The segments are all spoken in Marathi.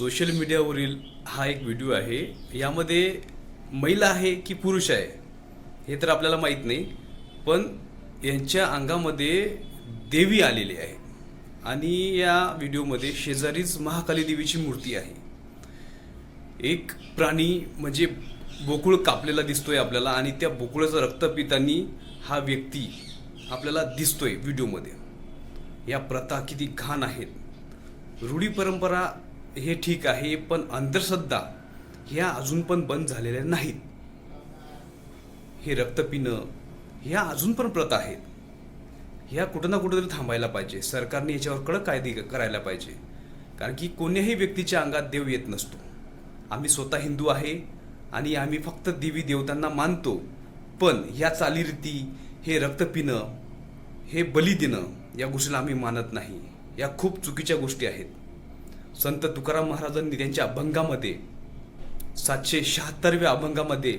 सोशल मीडियावरील हा एक व्हिडिओ आहे. यामध्ये महिला आहे की पुरुष आहे हे तर आपल्याला माहीत नाही पण यांच्या अंगामध्ये देवी आलेली आहे. आणि या व्हिडिओमध्ये शेजारीच महाकाली देवीची मूर्ती आहे. एक प्राणी म्हणजे बोकुळ कापलेला दिसतोय आपल्याला आणि त्या बोकुळाचं रक्त पितानी हा व्यक्ती आपल्याला दिसतोय व्हिडिओमध्ये. या प्रथा किती घाण आहेत. रूढी परंपरा हे ठीक आहे पण अंधश्रद्धा ह्या अजून पण बंद झालेल्या नाहीत. हे रक्त पिणं ह्या अजून पण प्रथा आहेत. ह्या कुठं ना कुठंतरी थांबायला पाहिजे. सरकारने याच्यावर कडक कायदे करायला पाहिजे. कारण की कोण्याही व्यक्तीच्या अंगात देव येत नसतो. आम्ही स्वतः हिंदू आहे आणि आम्ही फक्त देवी देवतांना मानतो. पण ह्या चालीरीती हे रक्त पिणं हे बली देणं या गोष्टीला आम्ही मानत नाही. या खूप चुकीच्या गोष्टी आहेत. संत तुकाराम महाराजांनी त्यांच्या अभंगामध्ये सातशे शहात्तरव्या अभंगामध्ये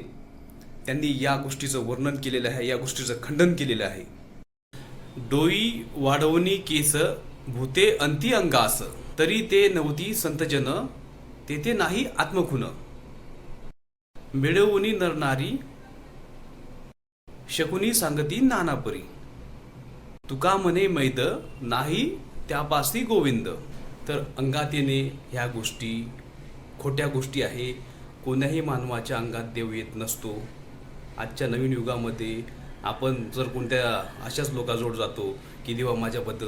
त्यांनी या गोष्टीचं वर्णन केलेलं आहे या गोष्टीचं खंडन केलेलं आहे. डोई वाढवणी केस भूते अंती अंगास तरी ते नव्हती संतजन तेथे नाही आत्मखुन. मिळवणी नरनारी शकुनी सांगती नानापरी. तुका म्हणे मैद नाही त्यापासी गोविंद. तर अंगात येणे ह्या गोष्टी खोट्या गोष्टी आहे. कोण्याही मानवाच्या अंगात देव येत नसतो. आजच्या नवीन युगामध्ये आपण जर कोणत्या अशाच लोकाजवळ जातो की देवा माझ्याबद्दल